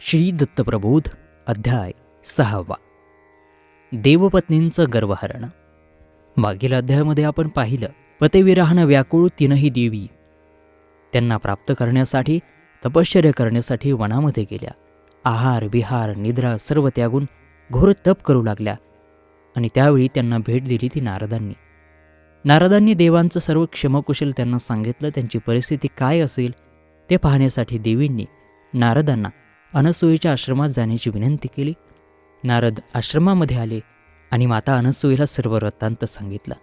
श्री दत्तप्रबोध अध्याय सहावा. देवपत्नींचं गर्वहरण. मागील अध्यायामध्ये आपण पाहिलं पतेविराहनं व्याकुळ तीनही देवी. त्यांना प्राप्त करण्यासाठी तपश्चर्य करण्यासाठी वनामध्ये गेल्या. आहार विहार निद्रा सर्व त्यागून घोर तप करू लागल्या आणि त्यावेळी त्यांना भेट दिली ती नारदांनी. नारदांनी देवांचं सर्व क्षमकुशल त्यांना सांगितलं त्यांची परिस्थिती काय असेल ते पाहण्यासाठी देवींनी नारदांना अनसुईच्या आश्रमात जाण्याची विनंती केली. नारद आश्रमामध्ये आले आणि माता अनसुईला सर्व वृत्तांत सांगितला.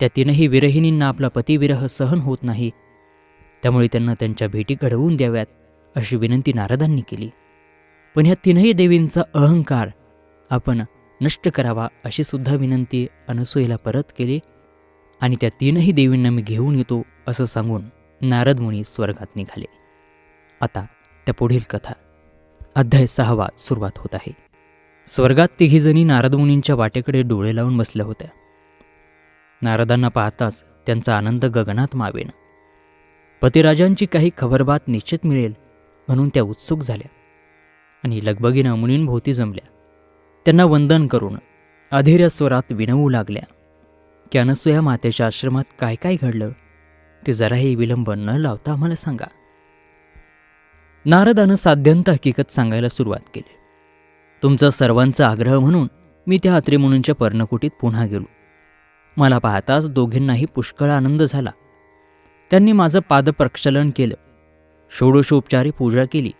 त्या तीनही विरहिणींना आपला पतिविरह सहन होत नाही. त्यामुळे त्यांना त्यांच्या भेटी घडवून द्याव्यात अशी विनंती नारदांनी केली. पण ह्या तीनही देवींचा अहंकार आपण नष्ट करावा अशी सुद्धा विनंती अनसुईला परत केली. आणि त्या तीनही देवींना मी घेऊन येतो असं सांगून नारद मुनी स्वर्गात निघाले. आता त्या पुढील कथा. अध्याय सहावा सुरुवात होत आहे. स्वर्गात तिघीजणी नारदमुनींच्या वाटेकडे डोळे लावून बसल्या होत्या. नारदांना पाहताच त्यांचा आनंद गगनात मावेन. पतिराजांची काही खबरबात निश्चित मिळेल म्हणून त्या उत्सुक झाल्या आणि लगबगीनं मुनींभोवती जमल्या. त्यांना वंदन करून अधेऱ्या स्वरात विनवू लागल्या. की अनसुया मातेच्या आश्रमात काय काय घडलं ते जराही विलंब न लावता आम्हाला सांगा. नारदानं साध्यंत हकीकत सांगायला सुरुवात केली. तुमचा सर्वांचा आग्रह म्हणून मी त्या अत्रिमुनींच्या पर्णकुटीत पुन्हा गेलो. मला पाहताच दोघींनाही पुष्कळ आनंद झाला. त्यांनी माझं पादप्रक्षालन केलं. षोडशोपचारी पूजा केली.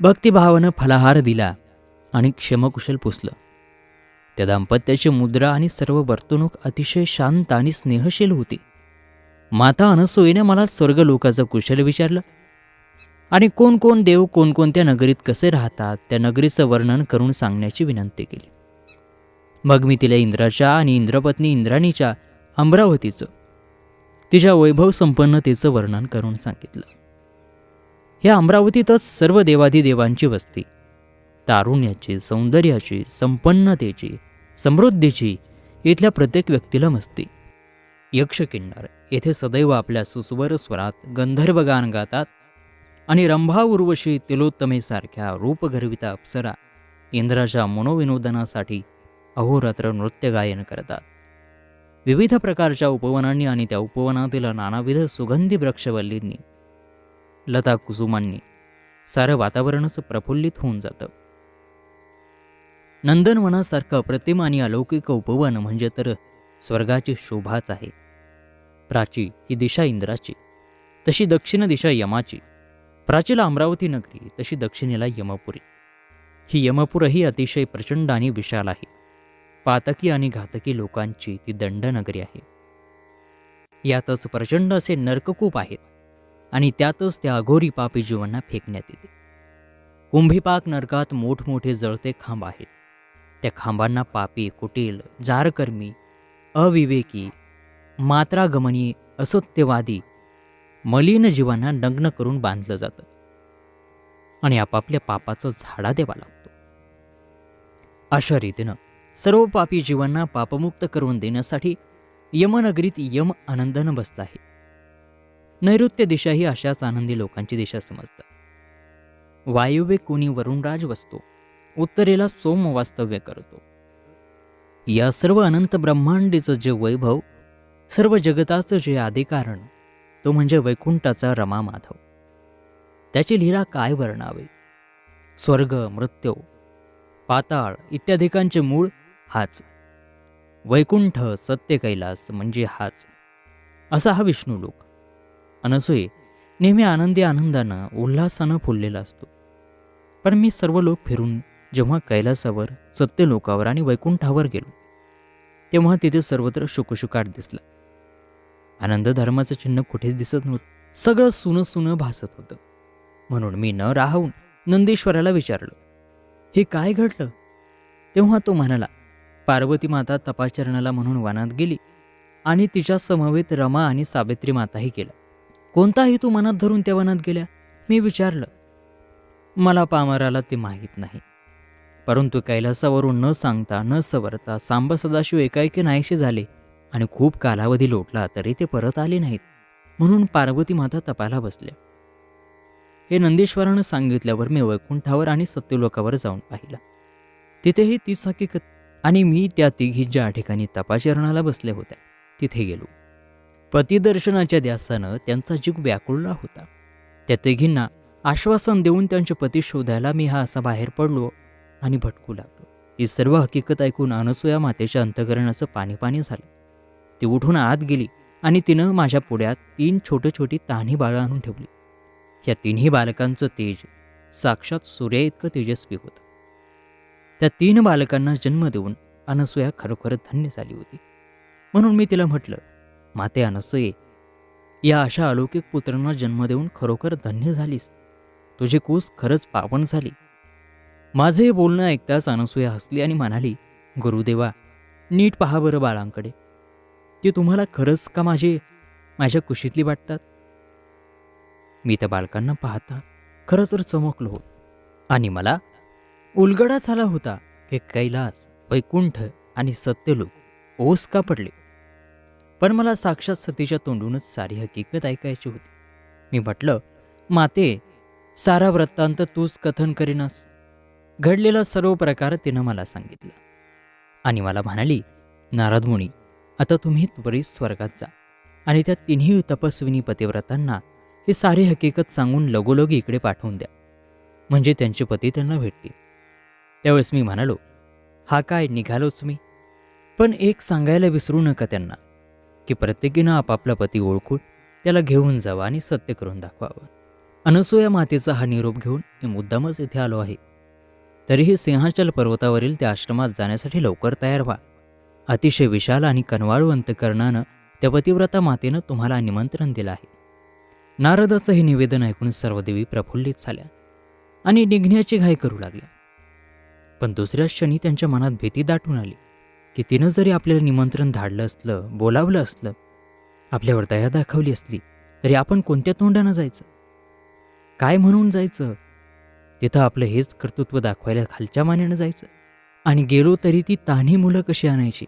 भक्तिभावानं फलाहार दिला आणि क्षमकुशल पुसलं. त्या दाम्पत्याची मुद्रा आणि सर्व वर्तणूक अतिशय शांत आणि स्नेहशील होती. माता अनसोयीने मला स्वर्गलोकाचं कुशल विचारलं. आणि कोण कोण देव कोणकोणत्या नगरीत कसे राहतात त्या नगरीचं वर्णन करून सांगण्याची विनंती केली. मग मी तिला इंद्राच्या आणि इंद्रपत्नी इंद्राणीच्या अमरावतीचं तिच्या वैभव संपन्नतेचं वर्णन करून सांगितलं. ह्या अमरावतीतच सर्व देवाधिदेवांची वस्ती तारुण्याची सौंदर्याची संपन्नतेची समृद्धीची इथल्या प्रत्येक व्यक्तीला मस्ती. यक्षकिन्नर येथे सदैव आपल्या सुस्वर स्वरात गंधर्व गान गातात आणि रंभा उर्वशी तिलोत्तमेसारख्या रूपगर्विता अप्सरा इंद्राच्या मनोविनोदनासाठी अहोरात्र नृत्य गायन करतात. विविध प्रकारच्या उपवनांनी आणि त्या उपवनातील नानाविध सुगंधी वृक्षवल्लींनी लता कुसुमांनी सारं वातावरणच प्रफुल्लित होऊन जातं. नंदनवनासारखं अप्रतिम आणि अलौकिक उपवन म्हणजे तर स्वर्गाची शोभाच आहे. प्राची ही दिशा इंद्राची तशी दक्षिण दिशा यमाची. प्राचीला अमरावती नगरी तशी दक्षिणेला यमपुरी. ही यमपुरही अतिशय प्रचंड आणि विशाल आहे. पातकी आणि घातकी लोकांची ती दंडनगरी आहे. यातच प्रचंड असे नरककूप आहेत आणि त्यातच त्या अघोरी पापी जीवांना फेकण्यात येते. कुंभीपाक नरकात मोठमोठे जळते खांब आहेत. त्या खांबांना पापी कुटील जारकर्मी अविवेकी मात्रागमनी असत्यवादी मलिन जीवांना नग्न करून बांधलं जातं. आणि आपापल्या पापाचं झाडा द्यावा लागतो. अशा रीतीनं सर्व पापी जीवांना पापमुक्त करून देण्यासाठी यमनगरीत यम आनंदानं बसला आहे. नैऋत्य दिशा ही अशाच आनंदी लोकांची दिशा समजतात वायुवे कोणी वरुणराज बसतो उत्तरेला सोम वास्तव्य करतो. या सर्व अनंत ब्रह्मांडीचं जे वैभव सर्व जगताचं जे आदिकारण तो म्हणजे वैकुंठाचा रमा माधव त्याची लीला काय वर्णावे? स्वर्ग मृत्यू पाताळ इत्यादिकांचे मूळ हाच. वैकुंठ सत्य कैलास म्हणजे हाच. असा हा विष्णू लोक. अनसूये नेहमी आनंदी आनंदानं उल्हासानं फुललेला असतो. पण मी सर्व लोक फिरून जेव्हा कैलासावर सत्यलोकावर आणि वैकुंठावर गेलो तेव्हा तिथे सर्वत्र शुकशुकाट दिसला. आनंद धर्माचं चिन्ह कुठेच दिसत नव्हतं. सगळं सुनं सुनं भासत होतं. म्हणून मी न राहून नंदेश्वराला विचारलं हे काय घडलं? तेव्हा तो म्हणाला पार्वती माता तपाचरणाला म्हणून वनात गेली आणि तिच्या समवेत रमा आणि सावित्री माताही केला कोणता हेतू मनात धरून त्या वनात गेल्या? मी विचारलं मला पामराला ते माहीत नाही. परंतु कैलासावरून न सांगता न सवरता सांब सदाशिव एकाएकी नाहीसे झाले. आणि खूप कालावधी लोटला तरी ते परत आले नाहीत म्हणून पार्वती माता तपायला बसल्या. हे नंदेश्वरानं सांगितल्यावर मी वैकुंठावर आणि सत्यलोकावर जाऊन पाहिला. तिथेही तीच हकीकत आणि मी त्या तिघी ज्या ठिकाणी तपाचरणाला बसल्या होत्या तिथे गेलो. पतिदर्शनाच्या ध्यासानं त्यांचा जीव व्याकुळला होता. त्या तिघींना आश्वासन देऊन त्यांचे पती शोधायला मी हा असा बाहेर पडलो आणि भटकू लागलो. ही सर्व हकीकत ऐकून अनसूया मातेच्या अंतकरणाचं पाणी पाणी झालं. ती उठून आत गेली आणि तिनं माझ्या पुढ्यात तीन छोटी छोटी तान्ही बाळं आणून ठेवली. या तिन्ही बालकांचं तेज साक्षात सूर्या इतकं तेजस्वी होतं. त्या तीन बालकांना जन्म देऊन अनसूया खरोखर धन्य झाली होती. म्हणून मी तिला म्हटलं माते अनसूये या अशा अलौकिक पुत्रांना जन्म देऊन खरोखर धन्य झालीस. तुझी कूस खरंच पावन झाली. माझं हे बोलणं ऐकताच अनसूया हसली आणि म्हणाली गुरुदेवा नीट पहा बरं बाळांकडे. ती तुम्हाला खरंच का माझी माझ्या कुशीतली वाटतात? मी त्या बालकांना पाहता खरं तर चमकलो होत. आणि मला उलगडा झाला होता की कैलास वैकुंठ आणि सत्यलोक ओस का पडले? पण मला साक्षात सतीच्या तोंडूनच सारी हकीकत ऐकायची होती. मी म्हटलं माते सारा वृत्तांत तूच कथन करीनास. घडलेला सर्व प्रकार तिनं मला सांगितला. आणि मला म्हणाली नारद मुनी आता तुम्ही त्वरित स्वर्गात जा. आणि त्या तिन्ही तपस्विनी पतिव्रतांना ही सारी हकीकत सांगून लगोलग इकडे पाठवून द्या. म्हणजे त्यांचे पती त्यांना भेटतील. त्यावेळेस मी म्हणालो हा काय निघालोच मी. पण एक सांगायला विसरू नका त्यांना की प्रत्येकीनं आपापला पती ओळखून त्याला घेऊन जावं आणि सत्य करून दाखवावं. अनसूया मातेचा हा निरोप घेऊन मी मुद्दामच इथे आलो आहे. तरीही सिंहाचल पर्वतावरील त्या आश्रमात जाण्यासाठी लवकर तयार व्हा. अतिशय विशाल आणि कनवाळू अंतकरणानं त्या पतिव्रता मातेनं तुम्हाला निमंत्रण दिलं आहे. नारदाचं हे निवेदन ऐकून सर्व देवी प्रफुल्लित झाल्या आणि निघण्याची घाई करू लागल्या. पण दुसऱ्या क्षणी त्यांच्या मनात भीती दाटून आली की तिनं जरी आपल्याला निमंत्रण धाडलं असलं बोलावलं असलं आपल्यावर दया दाखवली असली तरी आपण कोणत्या तोंडानं जायचं? काय म्हणून जायचं? तिथं आपलं हेच कर्तृत्व दाखवायला खालच्या मानेनं जायचं? आणि गेलो तरी ती तान्ही मुलं कशी आणायची?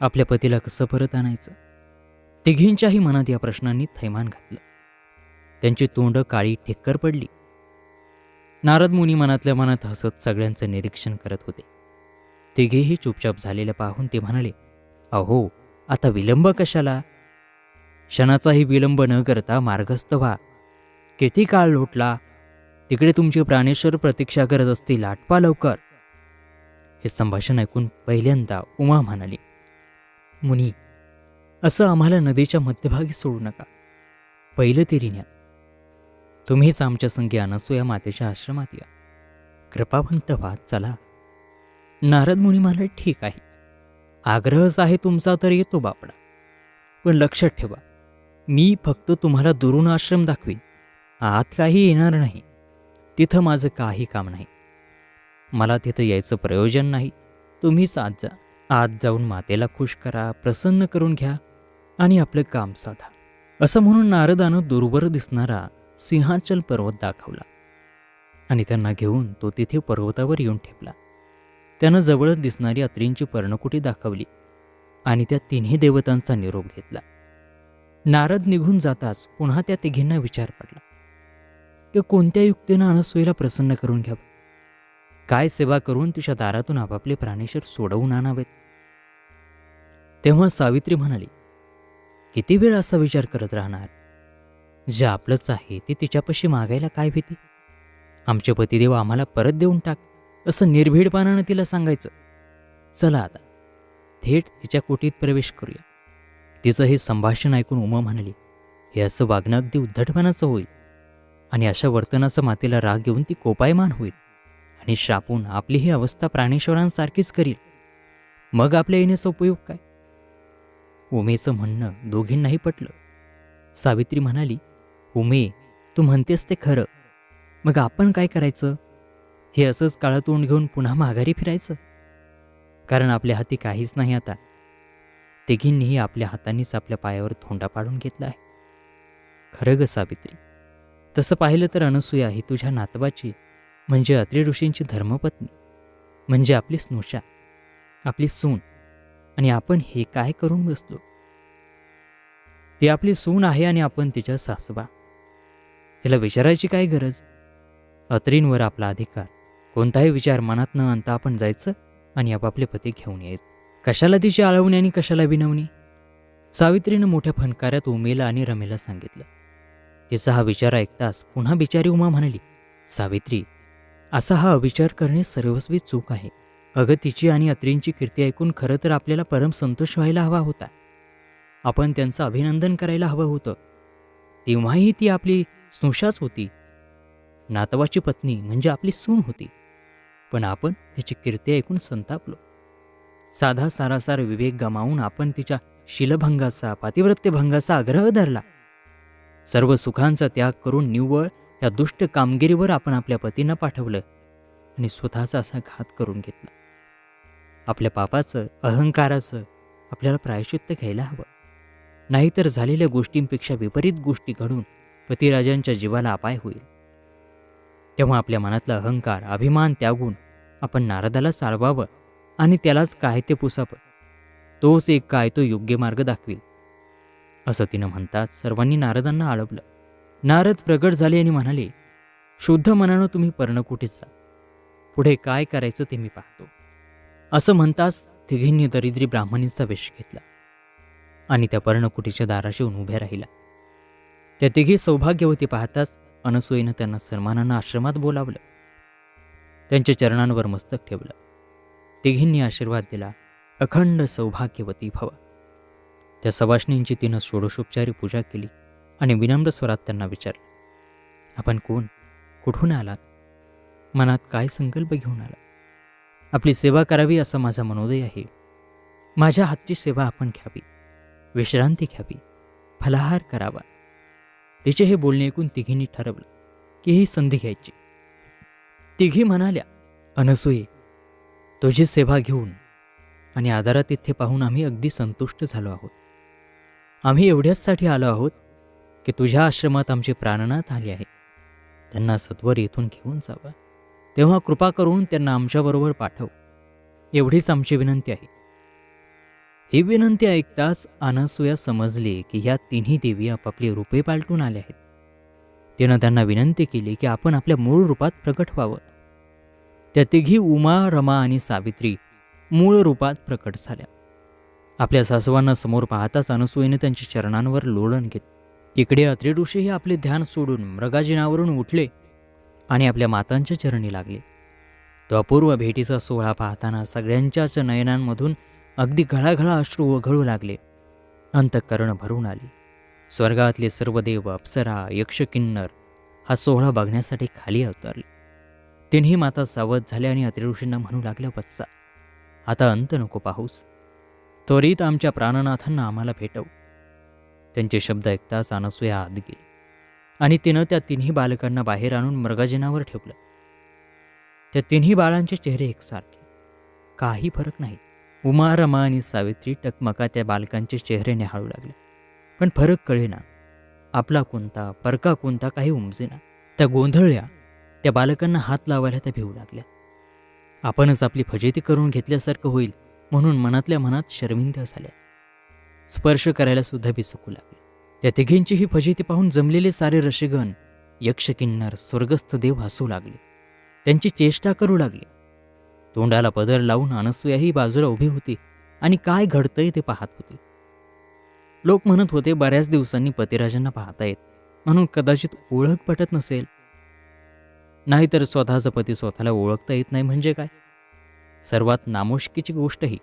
आपल्या पतीला कसं परत आणायचं? तिघींच्याही मनात या प्रश्नांनी थैमान घातलं. त्यांची तोंड काळी ठेक्कर पडली. नारद मुनी मनातल्या मनात हसत सगळ्यांचं निरीक्षण करत होते. तिघेही चुपचाप झालेलं पाहून ते म्हणाले अहो आता विलंब कशाला? क्षणाचाही विलंब न करता मार्गस्थ व्हा. किती काळ लोटला? तिकडे तुमचे प्राणेश्वर प्रतीक्षा करत असतील आटपा लवकर. हे संभाषण ऐकून पहिल्यांदा उमा म्हणाली मुनी असं आम्हाला नदीच्या मध्यभागी सोडू नका. पहिलं तरी न्या. तुम्हीच आमच्या संगी अनसूया मातेच्या आश्रमात या. कृपावंत वाद चला. नारद मुनी म्हणाले ठीक आहे. आग्रहच आहे तुमचा तर येतो बापडा. पण लक्षात ठेवा मी फक्त तुम्हाला दुरून आश्रम दाखवीन. आत काही येणार नाही. तिथं माझं काही काम नाही. मला तिथं यायचं प्रयोजन नाही. तुम्हीच आत जा आत जाऊन मातेला खुश करा प्रसन्न करून घ्या आणि आपलं काम साधा. असं म्हणून नारदानं दूरवर दिसणारा सिंहाचल पर्वत दाखवला आणि त्यांना घेऊन तो तिथे पर्वतावर येऊन ठेपला. त्यानं जवळच दिसणारी अत्रींची पर्णकुटी दाखवली आणि त्या तिन्ही देवतांचा निरोप घेतला. नारद निघून जाताच पुन्हा त्या तिघींना विचार पडला. की कोणत्या युक्तीनं अनसुईला प्रसन्न करून घ्यावं काय सेवा करून तिच्या दारातून आपापले प्राणेश्वर सोडवून आणावेत? तेव्हा सावित्री म्हणाली किती वेळ असा विचार करत राहणार? जे आपलंच आहे ते तिच्यापाशी मागायला काय भीती? आमचे पतिदेव आम्हाला परत देऊन टाक असं निर्भीडपणानं तिला सांगायचं. चला आता थेट तिच्या कोटीत प्रवेश करूया. तिचं हे संभाषण ऐकून उमा म्हणाली हे असं वागणं अगदी उद्धटपणाचं होईल आणि अशा वर्तनाचा मातेला राग घेऊन ती कोपायमान होईल. आणि शापून आपली ही अवस्था प्राणेश्वरांसारखीच करील. मग आपल्या येण्याचा उपयोग काय? उमेचं म्हणणं दोघींनाही पटलं. सावित्री म्हणाली उमे तू म्हणतेस ते खरं. मग आपण काय करायचं? हे असंच काळं तोंड घेऊन पुन्हा माघारी फिरायचं? कारण आपल्या हाती काहीच नाही आता. तिघींनीही आपल्या हातांनीच आपल्या पायावर थोंडा पाडून घेतला आहे. खरं ग सावित्री तसं पाहिलं तर अनसूया ही तुझ्या नातवाची म्हणजे अत्रि ऋषींची धर्मपत्नी म्हणजे आपली स्नुषा आपली सून. आणि आपण हे काय करून बसलो? ती आपली सून आहे आणि आपण तिच्या सासवा. तिला विचारायची काय गरज? अत्रींवर आपला अधिकार. कोणताही विचार मनात न आणता आपण जायचं आणि आपापले पती घेऊन यायचं. कशाला तिची आळवणी आणि कशाला विनवणी सावित्रीनं मोठ्या फणकाऱ्यात उमेला आणि रमेला सांगितलं. तिचा हा विचार ऐकताच पुन्हा बिचारी उमा म्हणाली सावित्री असा हा अविचार करणे सर्वस्वी चूक आहे. अगं तिची आणि अत्रींची कीर्ती ऐकून खरं तर आपल्याला परम संतोष व्हायला हवा होता. आपण त्यांचं अभिनंदन करायला हवं होतं. तेव्हाही ती आपली स्नुषाच होती. नातवाची पत्नी म्हणजे आपली सून होती. पण आपण तिची कीर्ती ऐकून संतापलो. साधा सारासार विवेक गमावून आपण तिच्या शिलभंगाचा पातिव्रत्यभंगाचा आग्रह धरला. सर्व सुखांचा त्याग करून निव्वळ या दुष्ट कामगिरीवर आपण आपल्या पतींना पाठवलं आणि स्वतःचा असा घात करून घेतला. आपल्या पापाचं अहंकाराचं आपल्याला प्रायश्चित्त घ्यायला हवं. नाहीतर झालेल्या गोष्टींपेक्षा विपरीत गोष्टी घडून पतिराजांच्या जीवाला अपाय होईल. तेव्हा आपल्या मनातला अहंकार अभिमान त्यागून आपण नारदाला चालवावं आणि त्यालाच काय ते पुसावं. तोच एक काय तो योग्य मार्ग दाखवील. असं तिनं म्हणतात सर्वांनी नारदांना आळवलं. नारद प्रगट झाले आणि म्हणाले शुद्ध मनानं तुम्ही पर्णकुटीत जा. पुढे काय करायचं ते मी पाहतो. असं म्हणताच तिघींनी दरिद्री ब्राह्मणींचा वेश घेतला आणि त्या पर्णकुटीच्या दाराशी उभ्या राहिला त्या तिघी सौभाग्यवती पाहताच अनसूयेनं त्यांना सन्मानानं आश्रमात बोलावलं. त्यांच्या चरणांवर मस्तक ठेवलं. तिघींनी आशीर्वाद दिला अखंड सौभाग्यवती भवा. त्या सवाष्णींची तिनं षोडशोपचारी पूजा केली. आणि विनम्र स्वरात त्यांना विचारलं आपण कोण? कुठून आलात? मनात काय संकल्प घेऊन आला आपली सेवा करावी असा माझा मनोदय आहे. माझ्या हातची सेवा आपण घ्यावी. विश्रांती घ्यावी. फलाहार करावा. तिचे हे बोलणे ऐकून तिघींनी ठरवलं की ही संधी घ्यायची. तिघी म्हणाल्या अनसूये तुझी सेवा घेऊन आणि आदारात इथे पाहून आम्ही अगदी संतुष्ट झालो आहोत. आम्ही एवढ्याचसाठी आलो आहोत की तुझ्या आश्रमात आमची प्राणनाथ आली आहे. त्यांना सत्वर येथून घेऊन जावं. तेव्हा कृपा करून त्यांना आमच्याबरोबर पाठव. एवढीच आमची विनंती आहे. ही विनंती ऐकताच अनसूया समजले की ह्या तिन्ही देवी आपापली रूपे पालटून आल्या आहेत. तिनं त्यांना विनंती केली की आपण आपल्या मूळ रूपात प्रकट व्हावं. त्या तिघी उमा रमा आणि सावित्री मूळ रूपात प्रकट झाल्या. आपल्या सासवांना समोर पाहताच अनसूयेने त्यांच्या चरणांवर लोळण घेतलं. इकडे अत्रि ऋषीही आपले ध्यान सोडून मृगाजिनावरून उठले आणि आपल्या मातांच्या चरणी लागले. तो अपूर्व भेटीचा सोहळा पाहताना सगळ्यांच्याच नयनांमधून अगदी घळाघळा अश्रू वघळू लागले. अंतःकरण भरून आली. स्वर्गातले सर्व देव अप्सरा यक्षकिन्नर हा सोहळा बघण्यासाठी खाली अवतरले. तिन्ही माता सावध झाल्या आणि अत्रिऋषींना म्हणू लागल्या बच्चा आता अंत नको पाहूस. त्वरित आमच्या प्राणनाथांना आम्हाला भेटव. त्यांचे शब्द ऐकताच अनसूया आत गेली. आणि तिनं त्या तिन्ही बालकांना बाहेर आणून मृगाजिनावर ठेवलं. त्या तिन्ही बाळांचे चेहरे एकसारखे. काही फरक नाही. उमा रमा आणि सावित्री टकमका त्या बालकांचे चेहरे निहाळू लागले. पण फरक कळेना. आपला कोणता परका कोणता काही उमजेना. त्या गोंधळल्या. त्या बालकांना हात लावायला त्या भिवू लागल्या. आपणच आपली फजेती करून घेतल्यासारखं होईल म्हणून मनातल्या मनात शर्मिंद झाल्या. स्पर्श करायला सुद्धा बिचकू लागले. त्या तिघींची ही फजिती पाहून जमलेले सारे रशिगण यक्ष किन्नर स्वर्गस्थ देव हसू लागले. त्यांची चेष्टा करू लागले. तोंडाला पदर लावून अनसूयाही बाजूला उभी होती आणि काय घडतंय ते पाहत होती. लोक म्हणत होते बऱ्याच दिवसांनी पतिराजांना पाहता येत म्हणून कदाचित ओळख पटत नसेल. नाहीतर स्वतःचा पती स्वतःला ओळखता येत नाही म्हणजे काय? सर्वात नामुष्कीची गोष्ट ही.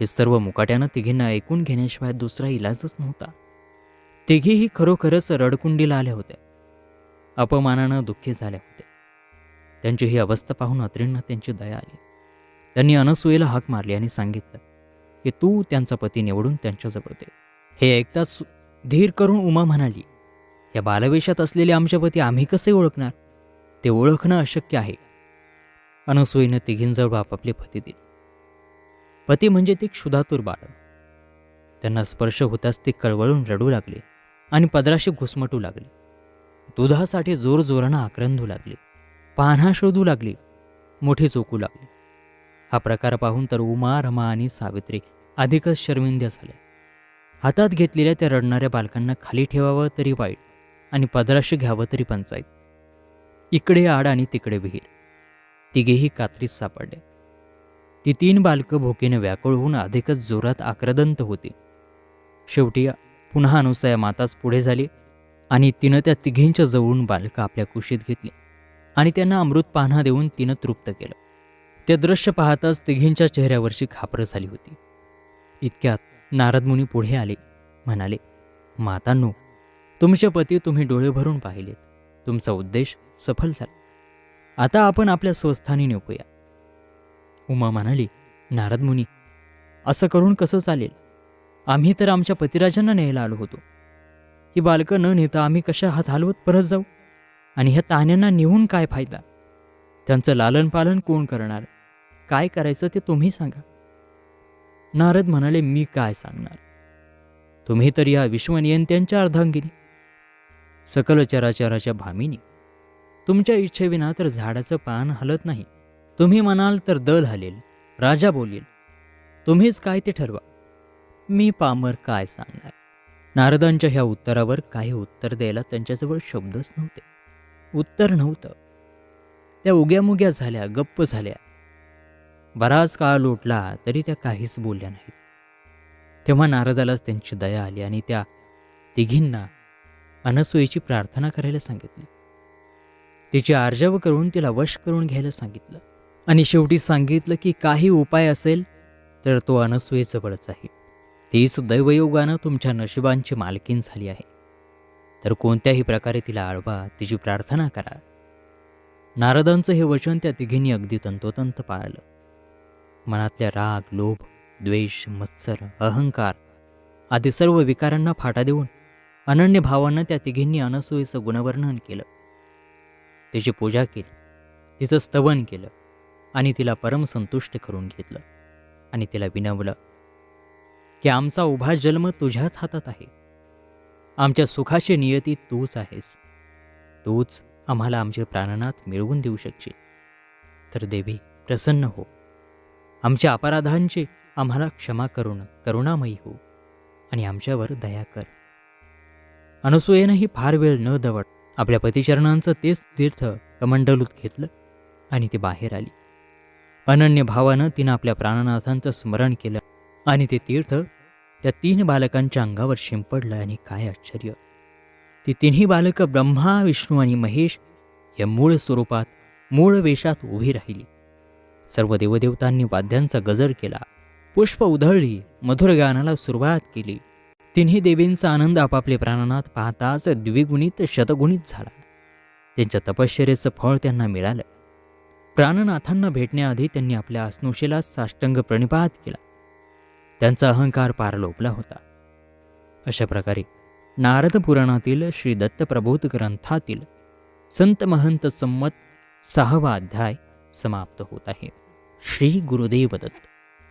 हे सर्व मुकाट्यानं तिघींना ऐकून घेण्याशिवाय दुसरा इलाजच नव्हता. तिघीही खरोखरच रडकुंडीला आल्या होत्या. अपमानानं दुःखी झाल्या होत्या. त्यांची ही अवस्था पाहून अत्रींना त्यांची दया आली. त्यांनी अनसूयेला हाक मारली आणि सांगितलं की तू त्यांचा पती निवडून त्यांच्याजवळ दे. हे ऐकताच सु- धीर करून उमा म्हणाली या बालवेशात असलेले आमच्या पती आम्ही कसे ओळखणार? ते ओळखणं अशक्य आहे. अनसुईनं तिघींजवळ आपापले पती दिले. पती म्हणजे ती क्षुधातूर बाळ. त्यांना स्पर्श होताच ते कळवळून रडू लागले आणि पदराशी घुसमटू लागली. दुधासाठी जोरजोरानं आक्रंदू लागली. पान्हा शोधू लागली. मोठी चोकू लागली. हा प्रकार पाहून तर उमा रमा आणि सावित्री अधिकच शर्मिंद्या झाल्या. हातात घेतलेल्या त्या रडणाऱ्या बालकांना खाली ठेवावं तरी वाईट आणि पदराशी घ्यावं तरी पंचायत इकडे आड आणि तिकडे विहीर. तिघेही कात्रीत सापडले. ती तीन बालकं भोकेने व्याकुळ होऊन अधिकच जोरात आक्रदंत होती. शेवटी पुन्हा अनुसया माताच पुढे झाली आणि तिनं त्या तिघींच्या जवळून बालकं आपल्या कुशीत घेतली आणि त्यांना अमृत पान्हा देऊन तिनं तृप्त केलं. ते दृश्य पाहताच तिघींच्या चेहऱ्यावरची खापरं झाली होती. इतक्यात नारदमुनी पुढे आले म्हणाले मातांनो तुमचे पती तुम्ही डोळे भरून पाहिलेत. तुमचा उद्देश सफल झाला. आता आपण आपल्या स्वस्थानी निघूया उमा म्हणाली नारद मुनी असं करून कसं चालेल? आम्ही तर आमच्या पतिराजांना न्यायला आलो होतो. ही बालकं न नेता आम्ही कशा हात हलवत परत जाऊ? आणि ह्या तान्यांना नेऊन काय फायदा? त्यांचं लालन पालन कोण करणार? काय करायचं ते तुम्ही सांगा. नारद म्हणाले मी काय सांगणार? तुम्ही तर या विश्वनियंत्यांच्या अर्धांगिनी सकल चराचराच्या भामिनी. तुमच्या इच्छेविना तर झाडाचं पान हलत नाही. तुम्ही म्हणाल तर दल हलेल राजा बोलील तुम्हीच काय ते ठरवा. मी पामर काय सांगणार? नारदांच्या ह्या उत्तरावर काही उत्तर द्यायला त्यांच्याजवळ शब्दच नव्हते. उत्तर नव्हतं. त्या उग्यामुग्या झाल्या गप्प झाल्या. बराच काळ लोटला तरी त्या काहीच बोलल्या नाहीत. तेव्हा नारदालाच त्यांची दया आली आणि त्या तिघींना अनसोयीची प्रार्थना करायला सांगितली. तिची आर्जव करून तिला वश करून घ्यायला सांगितलं. आणि शेवटी सांगितलं की काही उपाय असेल तर तो अनसुयेजवळच आहे. तीच दैवयोगानं तुमच्या नशिबांची मालकीन झाली आहे. तर कोणत्याही प्रकारे तिला आळवा तिची प्रार्थना करा. नारदांचं हे वचन त्या तिघींनी अगदी तंतोतंत पाळलं. मनातल्या राग लोभ द्वेष मत्सर अहंकार आदी सर्व विकारांना फाटा देऊन अनन्य भावानं त्या तिघींनी अनसुयेचं गुणवर्णन केलं. तिची पूजा केली. तिचं स्तवन केलं. आणि तिला परमसंतुष्ट करून घेतलं. आणि तिला विनवलं की आमचा उभा जन्म तुझ्याच हातात आहे. आमच्या सुखाची नियती तूच आहेस. तूच आम्हाला आमचे प्राणनाथ मिळवून देऊ शकशील. तर देवी प्रसन्न हो. आमच्या अपराधांची आम्हाला क्षमा करून करुणामयी हो. आणि आमच्यावर दया कर. अनसूयेनंही फार वेळ न दवड आपल्या पतिचरणांचं तेच तीर्थ कमंडलूत घेतलं आणि ती बाहेर आली. अनन्य भावानं तिनं आपल्या प्राणनाथांचं स्मरण केलं आणि ते तीर्थ त्या तीन बालकांच्या अंगावर शिंपडलं आणि काय आश्चर्य. ती तिन्ही बालकं ब्रह्मा विष्णू आणि महेश या मूळ स्वरूपात मूळ वेशात उभी राहिली. सर्व देवदेवतांनी वाद्यांचा गजर केला पुष्प उधळली मधुर गानाला सुरुवात केली. तिन्ही देवींचा आनंद आपापले प्राणनाथ पाहताच द्विगुणित शतगुणित झाला. त्यांच्या तपश्चर्याचं फळ त्यांना मिळालं. प्राणनाथांना भेटण्याआधी त्यांनी आपल्या अस्नुषेला साष्टंग प्रणिपात केला. त्यांचा अहंकार पार लोपला होता. अशा प्रकारे नारद पुराणातील श्री दत्तप्रबोध ग्रंथातील संत महंत संमत सहावा अध्याय समाप्त होत आहे. श्री गुरुदेव दत्त.